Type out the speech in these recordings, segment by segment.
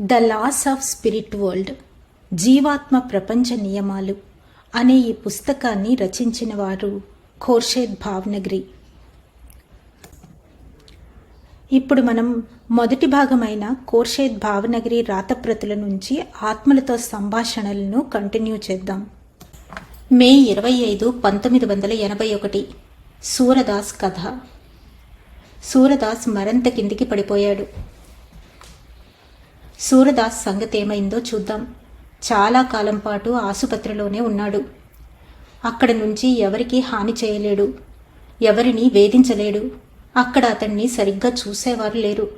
The laws of spirit world జీవాత్మ ప్రపంచ నియమాలు అనే ఈ పుస్తకాన్ని రచించిన వారు ఖోర్షేద్ భావనగిరి. ఇప్పుడు మనం మొదటి భాగమైన కోర్షేద్ భావనగిరి రాతప్రతుల నుంచి ఆత్మలతో సంభాషణలను కంటిన్యూ చేద్దాం. మే ఇరవై ఐదు పంతొమ్మిది వందల ఎనభై ఒకటి. సూరదాస్ కథ. సూరదాస్ మరింత కిందికి పడిపోయాడు. సూరదాస్ సంగతి ఏమైందో చూద్దాం. చాలా కాలం పాటు ఆసుపత్రిలోనే ఉన్నాడు. అక్కడ నుంచి ఎవరికీ హాని చేయలేడు. ఎవరిని వేధించలేడు. అక్కడ అతన్ని సరిగ్గా చూసేవారు లేరు.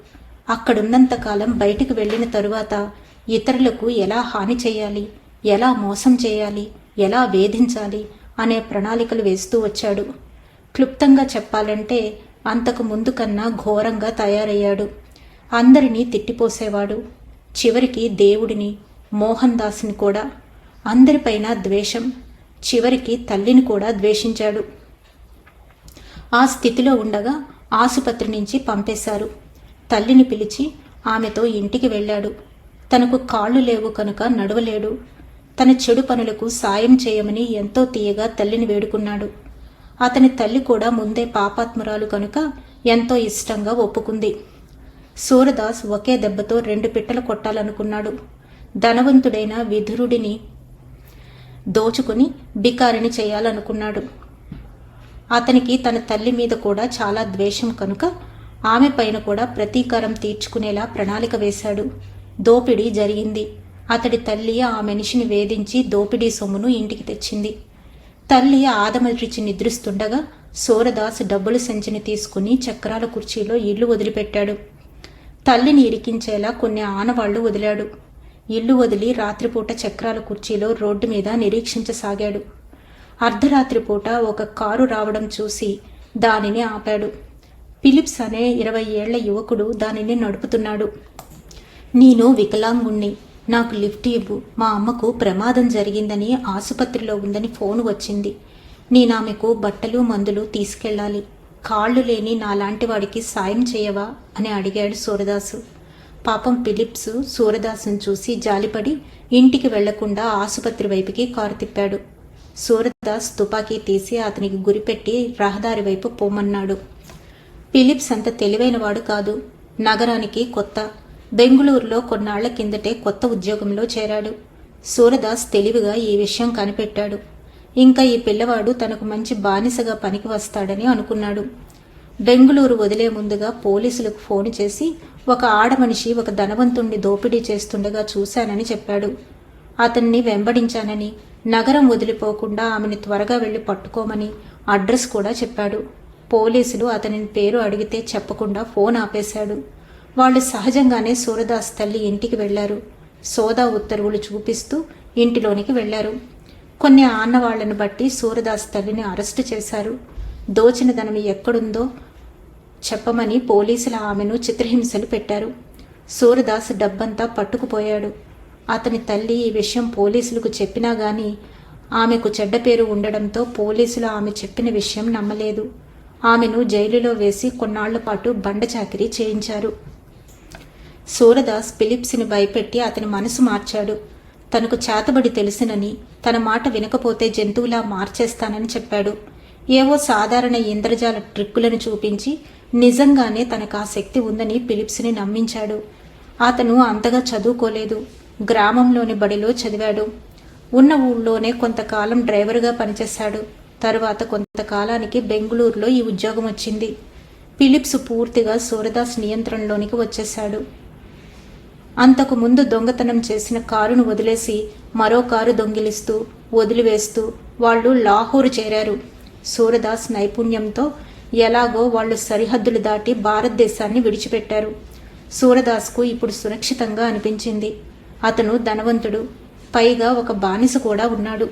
అక్కడున్నంతకాలం బయటికి వెళ్ళిన తరువాత ఇతరులకు ఎలా హాని చేయాలి? ఎలా మోసం చేయాలి? ఎలా వేధించాలి? అనే ప్రణాళికలు వేస్తూ వచ్చాడు. క్లుప్తంగా చెప్పాలంటే అంతకు ముందు కన్నా ఘోరంగా తయారయ్యాడు. అందరినీ తిట్టిపోసేవాడు. చివరికి దేవుడిని మోహన్ దాస్ని కూడా అందరిపైన ద్వేషం చివరికి తల్లిని కూడా ద్వేషించాడు. ఆ స్థితిలో ఉండగా ఆసుపత్రి నుంచి పంపేశారు. తల్లిని పిలిచి ఆమెతో ఇంటికి వెళ్ళాడు. తనకు కాళ్ళు లేవు కనుక నడవలేడు. తన చెడు పనులకు సాయం చేయమని ఎంతో తీయగా తల్లిని వేడుకున్నాడు. అతని తల్లి కూడా ముందే పాపాత్మురాలు కనుక ఎంతో ఇష్టంగా ఒప్పుకుంది. సూరదాస్ ఒకే దెబ్బతో రెండు పిట్టలు కొట్టాలనుకున్నాడు. ధనవంతుడైన విధురుడిని దోచుకుని బికారిని చేయాలనుకున్నాడు. అతనికి తన తల్లి మీద కూడా చాలా ద్వేషం కనుక ఆమె పైన కూడా ప్రతీకారం తీర్చుకునేలా ప్రణాళిక వేశాడు. దోపిడీ జరిగింది. అతడి తల్లి ఆ మనిషిని వేధించి దోపిడీ సొమ్మును ఇంటికి తెచ్చింది. తల్లి ఆదమరిచి నిద్రిస్తుండగా సూరదాస్ డబ్బుల సంచిని తీసుకుని చక్రాల కుర్చీలో ఇల్లు వదిలిపెట్టాడు. తల్లిని ఇరికించేలా కొన్ని ఆనవాళ్ళు వదిలాడు. ఇల్లు వదిలి రాత్రిపూట చక్రాల కుర్చీలో రోడ్డు మీద నిరీక్షించసాగాడు. అర్ధరాత్రి పూట ఒక కారు రావడం చూసి దానిని ఆపాడు. ఫిలిప్స్ అనే ఇరవై ఏళ్ళ యువకుడు దానిని నడుపుతున్నాడు. నేను వికలాంగుణ్ణి. నాకు లిఫ్ట్ ఇవ్వు. మా అమ్మకు ప్రమాదం జరిగిందని ఆసుపత్రిలో ఉందని ఫోన్ వచ్చింది. నేను ఆమెకు బట్టలు మందులు తీసుకెళ్ళాలి. కాళ్ళు లేని నాలాంటి వాడికి సాయం చేయవా? అని అడిగాడు సూరదాసు. పాపం ఫిలిప్స్ సూరదాసును చూసి జాలిపడి ఇంటికి వెళ్ళకుండా ఆసుపత్రి వైపుకి కారు తిప్పాడు. సూరదాస్ తుపాకీ తీసి అతనికి గురిపెట్టి రహదారి వైపు పోమన్నాడు. ఫిలిప్స్ అంత తెలివైనవాడు కాదు. నగరానికి కొత్త. బెంగుళూరులో కొన్నాళ్ళ కిందటే కొత్త ఉద్యోగంలో చేరాడు. సూరదాస్ తెలివిగా ఈ విషయం కనిపెట్టాడు. ఇంకా ఈ పిల్లవాడు తనకు మంచి బానిసగా పనికి వస్తాడని అనుకున్నాడు. బెంగుళూరు వదిలే ముందుగా పోలీసులకు ఫోన్ చేసి ఒక ఆడమనిషి ఒక ధనవంతుణ్ణి దోపిడీ చేస్తుండగా చూశానని చెప్పాడు. అతన్ని వెంబడించానని నగరం వదిలిపోకుండా ఆమెను త్వరగా వెళ్ళి పట్టుకోమని అడ్రస్ కూడా చెప్పాడు. పోలీసులు అతని పేరు అడిగితే చెప్పకుండా ఫోన్ ఆపేశాడు. వాళ్ళు సహజంగానే సూరదాస్ తల్లి ఇంటికి వెళ్ళారు. సోదా ఉత్తర్వులు చూపిస్తూ ఇంటిలోనికి వెళ్ళారు. కొన్ని ఆన్నవాళ్ళను బట్టి సూరదాస్ తల్లిని అరెస్టు చేశారు. దోచిన ధనం ఎక్కడుందో చెప్పమని పోలీసులు ఆమెను చిత్రహింసలు పెట్టారు. సూరదాస్ డబ్బంతా పట్టుకుపోయాడు. అతని తల్లి ఈ విషయం పోలీసులకు చెప్పినా గాని ఆమెకు చెడ్డ పేరు ఉండడంతో పోలీసులు ఆమె చెప్పిన విషయం నమ్మలేదు. ఆమెను జైలులో వేసి కొన్నాళ్ళ పాటు బండ బండచాకిరీ చేయించారు. సూరదాస్ ఫిలిప్స్ని భయపెట్టి అతని మనసు మార్చాడు. తనకు చేతబడి తెలుసునని తన మాట వినకపోతే జంతువులా మార్చేస్తానని చెప్పాడు. ఏవో సాధారణ ఇంద్రజాల ట్రిక్కులను చూపించి నిజంగానే తనకు ఆ శక్తి ఉందని ఫిలిప్స్ని నమ్మించాడు. అతను అంతగా చదువుకోలేదు. గ్రామంలోని బడిలో చదివాడు. ఉన్న ఊళ్ళోనే కొంతకాలం డ్రైవర్గా పనిచేశాడు. తరువాత కొంతకాలానికి బెంగుళూరులో ఈ ఉద్యోగం వచ్చింది ఫిలిప్స్ పూర్తిగా సూరదాస్ నియంత్రణలోనికి వచ్చేశాడు. అంతకు ముందు దొంగతనం చేసిన కారును వదిలేసి మరో కారు దొంగిలిస్తూ వదిలివేస్తూ వాళ్ళు లాహోరు చేరారు. సూరదాస్ నైపుణ్యంతో ఎలాగో వాళ్ళు సరిహద్దులు దాటి భారతదేశాన్ని విడిచిపెట్టారు. సూరదాస్కు ఇప్పుడు సురక్షితంగా అనిపించింది. అతను ధనవంతుడు. పైగా ఒక బానిస కూడా ఉన్నాడు.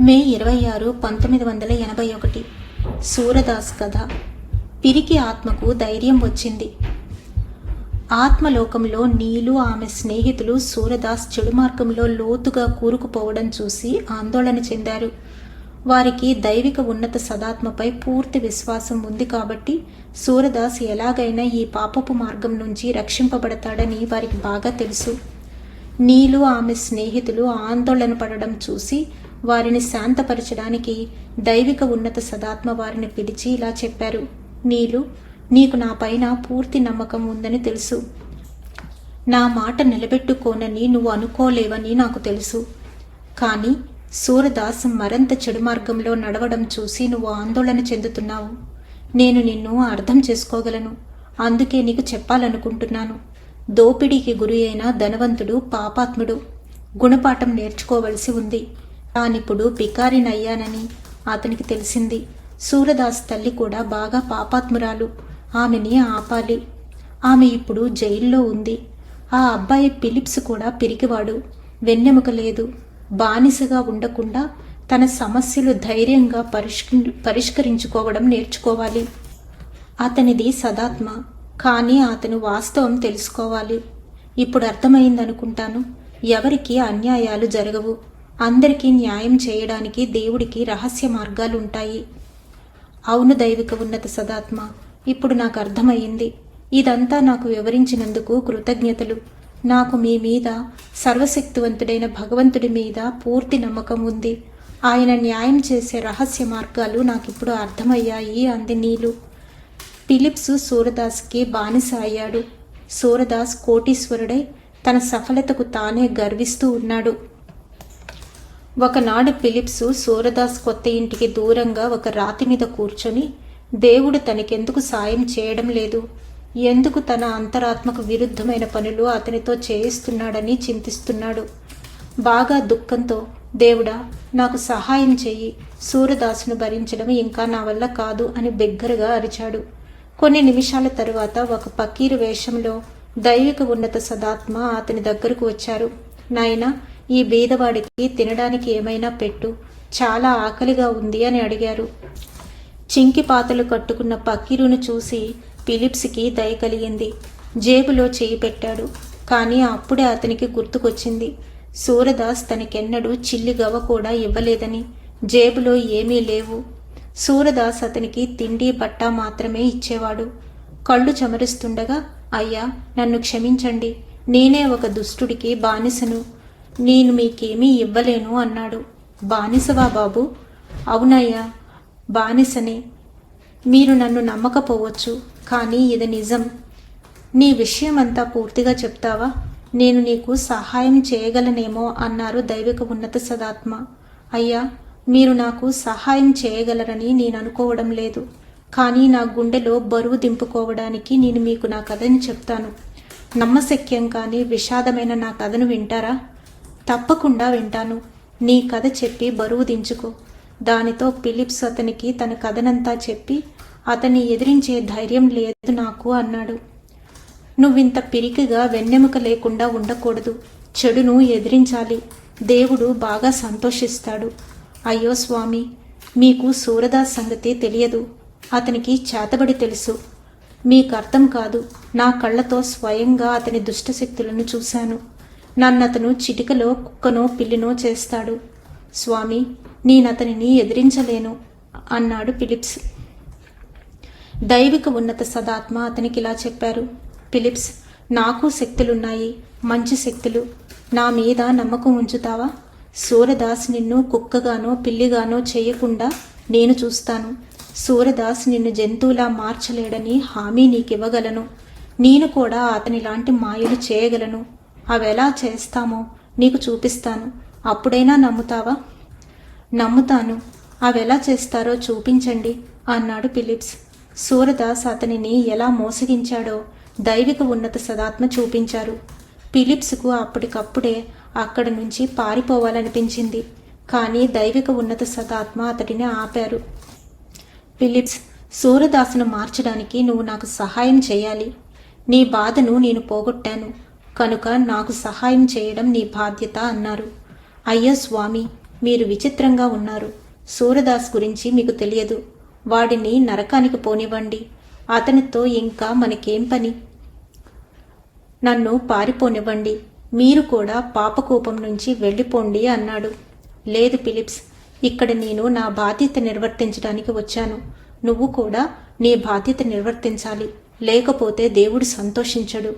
మే ఇరవై ఆరు పంతొమ్మిది వందల ఎనభై ఒకటి. సూరదాస్ కథ. పిరికి ఆత్మకు ధైర్యం వచ్చింది. ఆత్మలోకంలో నీలు ఆమె స్నేహితులు సూరదాస్ చెడు మార్గంలో లోతుగా కూరుకుపోవడం చూసి ఆందోళన చెందారు. వారికి దైవిక ఉన్నత సదాత్మపై పూర్తి విశ్వాసం ఉంది కాబట్టి సూరదాస్ ఎలాగైనా ఈ పాపపు మార్గం నుంచి రక్షింపబడతాడని వారికి బాగా తెలుసు. నీలు ఆమె స్నేహితులు ఆందోళన పడడం చూసి వారిని శాంతపరచడానికి దైవిక ఉన్నత సదాత్మ వారిని పిలిచి ఇలా చెప్పారు. నీలు నీకు నా పైన పూర్తి నమ్మకం ఉందని తెలుసు. నా మాట నిలబెట్టుకోనని నువ్వు అనుకోలేవని నాకు తెలుసు. కానీ సూరదాస్ మరింత చెడు మార్గంలో నడవడం చూసి నువ్వు ఆందోళన చెందుతున్నావు. నేను నిన్ను అర్థం చేసుకోగలను. అందుకే నీకు చెప్పాలనుకుంటున్నాను. దోపిడీకి గురి అయిన ధనవంతుడు పాపాత్ముడు. గుణపాఠం నేర్చుకోవలసి ఉంది. తానిప్పుడు పికారినయ్యానని అతనికి తెలిసింది. సూరదాస్ తల్లి కూడా బాగా పాపాత్మురాలు. ఆమెని ఆపాలి. ఆమె ఇప్పుడు జైల్లో ఉంది. ఆ అబ్బాయి ఫిలిప్స్ కూడా పిరికివాడు. వెన్నెముక లేదు. బానిసగా ఉండకుండా తన సమస్యలు ధైర్యంగా పరిష్క పరిష్కరించుకోవడం నేర్చుకోవాలి. అతనిది సదాత్మ కానీ అతను వాస్తవం తెలుసుకోవాలి. ఇప్పుడు అర్థమైందనుకుంటాను. ఎవరికి అన్యాయాలు జరగవు. అందరికీ న్యాయం చేయడానికి దేవుడికి రహస్య మార్గాలుంటాయి. అవును దైవిక ఉన్నత సదాత్మ ఇప్పుడు నాకు అర్థమయ్యింది. ఇదంతా నాకు వివరించినందుకు కృతజ్ఞతలు. నాకు మీ మీద సర్వశక్తివంతుడైన భగవంతుడి మీద పూర్తి నమ్మకం ఉంది. ఆయన న్యాయం చేసే రహస్య మార్గాలు నాకిప్పుడు అర్థమయ్యాయి అంది నీలు. ఫిలిప్స్ సూరదాస్కి బానిస అయ్యాడు సూరదాస్ కోటీశ్వరుడై తన సఫలతకు తానే గర్విస్తూ ఉన్నాడు. ఒకనాడు ఫిలిప్స్ సూరదాస్ కొత్త ఇంటికి దూరంగా ఒక రాతి మీద కూర్చొని దేవుడు తనకెందుకు సాయం చేయడం లేదు? ఎందుకు తన అంతరాత్మకు విరుద్ధమైన పనులు అతనితో చేయిస్తున్నాడని చింతిస్తున్నాడు? బాగా దుఃఖంతో దేవుడా నాకు సహాయం చెయ్యి. సూర్యదాసును భరించడం ఇంకా నా వల్ల కాదు అని బిగ్గరగా అరిచాడు. కొన్ని నిమిషాల తరువాత ఒక పకీరు వేషంలో దైవిక ఉన్నత సదాత్మ అతని దగ్గరకు వచ్చారు. నాయనా ఈ బీదవాడికి తినడానికి ఏమైనా పెట్టు. చాలా ఆకలిగా ఉంది అని అడిగారు. చింకి పాతలు కట్టుకున్న పకీరును చూసి ఫిలిప్స్కి దయ కలిగింది. జేబులో చేయి పెట్టాడు. కానీ అప్పుడే అతనికి గుర్తుకొచ్చింది. సూరదాస్ తనకెన్నడూ చిల్లి గవ కూడా ఇవ్వలేదని. జేబులో ఏమీ లేవు. సూరదాస్ అతనికి తిండి బట్ట మాత్రమే ఇచ్చేవాడు. కళ్ళు చెమరుస్తుండగా అయ్యా నన్ను క్షమించండి. నేనే ఒక దుష్టుడికి బానిసను. నేను మీకేమీ ఇవ్వలేను అన్నాడు. బానిసవా బాబు? అవునయ్యా. బానిసనే. మీరు నన్ను నమ్మకపోవచ్చు కానీ ఇది నిజం. నీ విషయమంతా పూర్తిగా చెప్తావా? నేను నీకు సహాయం చేయగలనేమో అన్నారు దైవిక ఉన్నత సదాత్మ. అయ్యా మీరు నాకు సహాయం చేయగలరని నేను అనుకోవడం లేదు. కానీ నా గుండెలో బరువు దింపుకోవడానికి నేను మీకు నా కథని చెప్తాను. నమ్మశక్యం కానీ విషాదమైన నా కథను వింటారా? తప్పకుండా వింటాను. నీ కథ చెప్పి బరువు దించుకో. దానితో ఫిలిప్స్ అతనికి తన కథనంతా చెప్పి అతన్ని ఎదిరించే ధైర్యం లేదు నాకు అన్నాడు. నువ్వింత పిరికిగా వెన్నెముక లేకుండా ఉండకూడదు. చెడును ఎదిరించాలి. దేవుడు బాగా సంతోషిస్తాడు. అయ్యో స్వామి మీకు సూరదాస్ సంగతి తెలియదు. అతనికి చేతబడి తెలుసు. మీకు అర్థం కాదు. నా కళ్ళతో స్వయంగా అతని దుష్టశక్తులను చూశాను. నన్నతను చిటికలో కుక్కనో పిల్లినో చేస్తాడు. స్వామి నేనతనిని ఎదిరించలేను అన్నాడు ఫిలిప్స్. దైవిక ఉన్నత సదాత్మ అతనికి ఇలా చెప్పారు. ఫిలిప్స్ నాకు శక్తులున్నాయి మంచి శక్తులు. నా మీద నమ్మకం ఉంచుతావా? సూరదాస్ నిన్ను కుక్కగానో పిల్లిగానో చేయకుండా నేను చూస్తాను. సూరదాస్ నిన్ను జంతువులా మార్చలేడని హామీ నీకివ్వగలను. నేను కూడా అతని లాంటి మాయలు చేయగలను. అవెలా చేస్తామో నీకు చూపిస్తాను. అప్పుడైనా నమ్ముతావా? నమ్ముతాను. అవెలా చేస్తారో చూపించండి అన్నాడు ఫిలిప్స్. సూరదాస్ అతనిని ఎలా మోసగించాడో దైవిక ఉన్నత సదాత్మ చూపించారు. ఫిలిప్స్కు అప్పటికప్పుడే అక్కడ నుంచి పారిపోవాలనిపించింది. కానీ దైవిక ఉన్నత సదాత్మ అతడిని ఆపారు. ఫిలిప్స్ సూరదాసును మార్చడానికి నువ్వు నాకు సహాయం చేయాలి. నీ బాధను నేను పోగొట్టాను. కనుక నాకు సహాయం చేయడం నీ బాధ్యత అన్నారు. అయ్యో స్వామి మీరు విచిత్రంగా ఉన్నారు. సూరదాస్ గురించి మీకు తెలియదు. వాడిని నరకానికి పోనివ్వండి. అతనితో ఇంకా మనకేం పని? నన్ను పారిపోనివ్వండి. మీరు కూడా పాపకూపం నుంచి వెళ్ళిపోండి అన్నాడు. లేదు ఫిలిప్స్ ఇక్కడ నేను నా బాధ్యత నిర్వర్తించడానికి వచ్చాను. నువ్వు కూడా నీ బాధ్యత నిర్వర్తించాలి. లేకపోతే దేవుడు సంతోషించడు.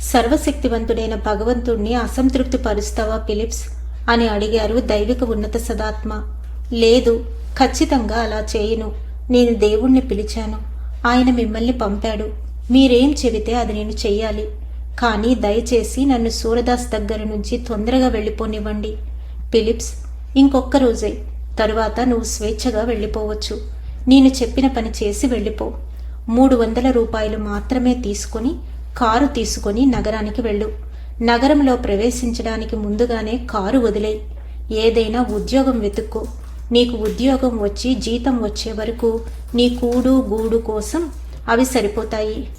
సర్వశక్తివంతుడైన భగవంతుణ్ణి అసంతృప్తి పరుస్తావా ఫిలిప్స్? అని అడిగారు దైవిక ఉన్నత సదాత్మ. లేదు ఖచ్చితంగా అలా చేయను. నేను దేవుణ్ణి పిలిచాను. ఆయన మిమ్మల్ని పంపాడు. మీరేం చెబితే అది నేను చెయ్యాలి. కానీ దయచేసి నన్ను సూరదాస్ దగ్గర నుంచి తొందరగా వెళ్ళిపోనివ్వండి. ఫిలిప్స్ ఇంకొక్క రోజే. తరువాత నువ్వు స్వేచ్ఛగా వెళ్ళిపోవచ్చు. నేను చెప్పిన పని చేసి వెళ్ళిపో. మూడు వందల రూపాయలు మాత్రమే తీసుకొని కారు తీసుకొని నగరానికి వెళ్ళు. నగరంలో ప్రవేశించడానికి ముందుగానే కారు వదిలే ఏదైనా ఉద్యోగం వెతుక్కో. నీకు ఉద్యోగం వచ్చి జీతం వచ్చే వరకు నీ కూడు గూడు కోసం అవి సరిపోతాయి.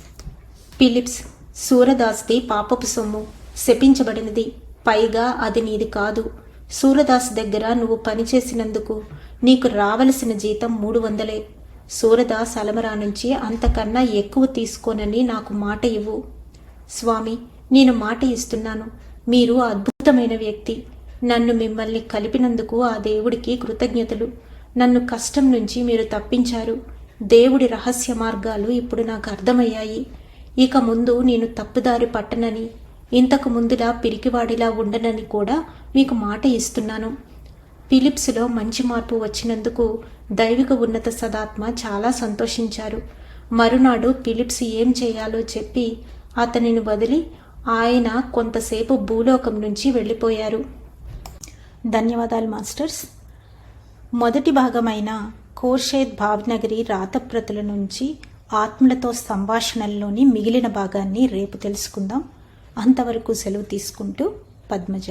ఫిలిప్స్ సూరదాస్ది పాపపు సొమ్ము. శపించబడినది. పైగా అది నీది కాదు. సూరదాస్ దగ్గర నువ్వు పనిచేసినందుకు నీకు రావలసిన జీతం మూడు వందలే. సూరదాస్ అలమరా నుంచి అంతకన్నా ఎక్కువ తీసుకోనని నాకు మాట ఇవ్వు. స్వామి నేను మాట ఇస్తున్నాను. మీరు అద్భుతమైన వ్యక్తి. నన్ను మిమ్మల్ని కలిపినందుకు ఆ దేవుడికి కృతజ్ఞతలు. నన్ను కష్టం నుంచి మీరు తప్పించారు. దేవుడి రహస్య మార్గాలు ఇప్పుడు నాకు అర్థమయ్యాయి. ఇక ముందు నేను తప్పుదారి పట్టనని ఇంతకు ముందులా పిరికివాడిలా ఉండనని కూడా మీకు మాట ఇస్తున్నాను. ఫిలిప్స్లో మంచి మార్పు వచ్చినందుకు దైవిక ఉన్నత సదాత్మ చాలా సంతోషించారు. మరునాడు ఫిలిప్స్ ఏం చేయాలో చెప్పి అతనిని వదిలి ఆయన కొంతసేపు భూలోకం నుంచి వెళ్ళిపోయారు. ధన్యవాదాలు మాస్టర్స్. మొదటి భాగమైన కోర్షేద్ భావనగరి రాతప్రతుల నుంచి ఆత్మలతో సంభాషణల్లోని మిగిలిన భాగాన్ని రేపు తెలుసుకుందాం. అంతవరకు సెలవు తీసుకుంటూ పద్మజ.